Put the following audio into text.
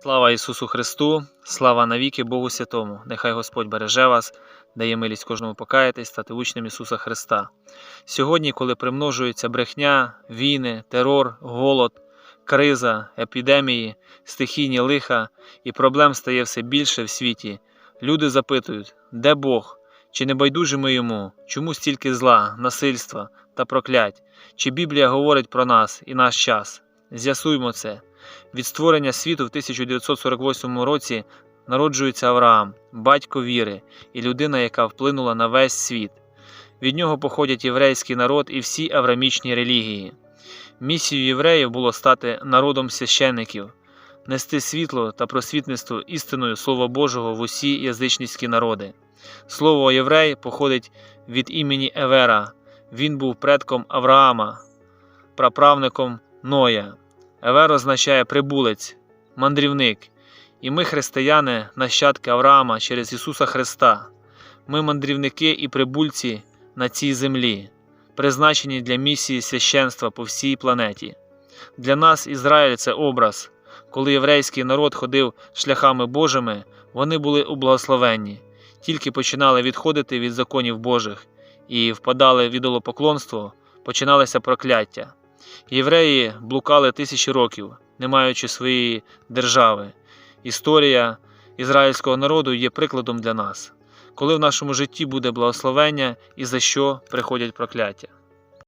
Слава Ісусу Христу, слава навіки Богу Святому. Нехай Господь береже вас, дає милість кожному покаятись, стати учнем Ісуса Христа. Сьогодні, коли примножується брехня, війни, терор, голод, криза, епідемії, стихійні лиха і проблем стає все більше в світі, люди запитують, де Бог, чи не байдужі ми йому, чому стільки зла, насильства та проклять, чи Біблія говорить про нас і наш час. З'ясуймо це. Від створення світу в 1948 році народжується Авраам, батько віри і людина, яка вплинула на весь світ. Від нього походять єврейський народ і всі аврамічні релігії. Місією євреїв було стати народом священників, нести світло та просвітництво істиною Слова Божого в усі язичницькі народи. Слово єврей походить від імені Евера. Він був предком Авраама, праправником Ноя. Евер означає прибулець, мандрівник, і ми, християни, нащадки Авраама через Ісуса Христа. Ми мандрівники і прибульці на цій землі, призначені для місії священства по всій планеті. Для нас Ізраїль це образ. Коли єврейський народ ходив шляхами Божими, вони були у благословенні, тільки починали відходити від законів Божих і впадали в ідолопоклонство, починалися прокляття. Євреї блукали тисячі років, не маючи своєї держави. Історія ізраїльського народу є прикладом для нас, коли в нашому житті буде благословення і за що приходять прокляття.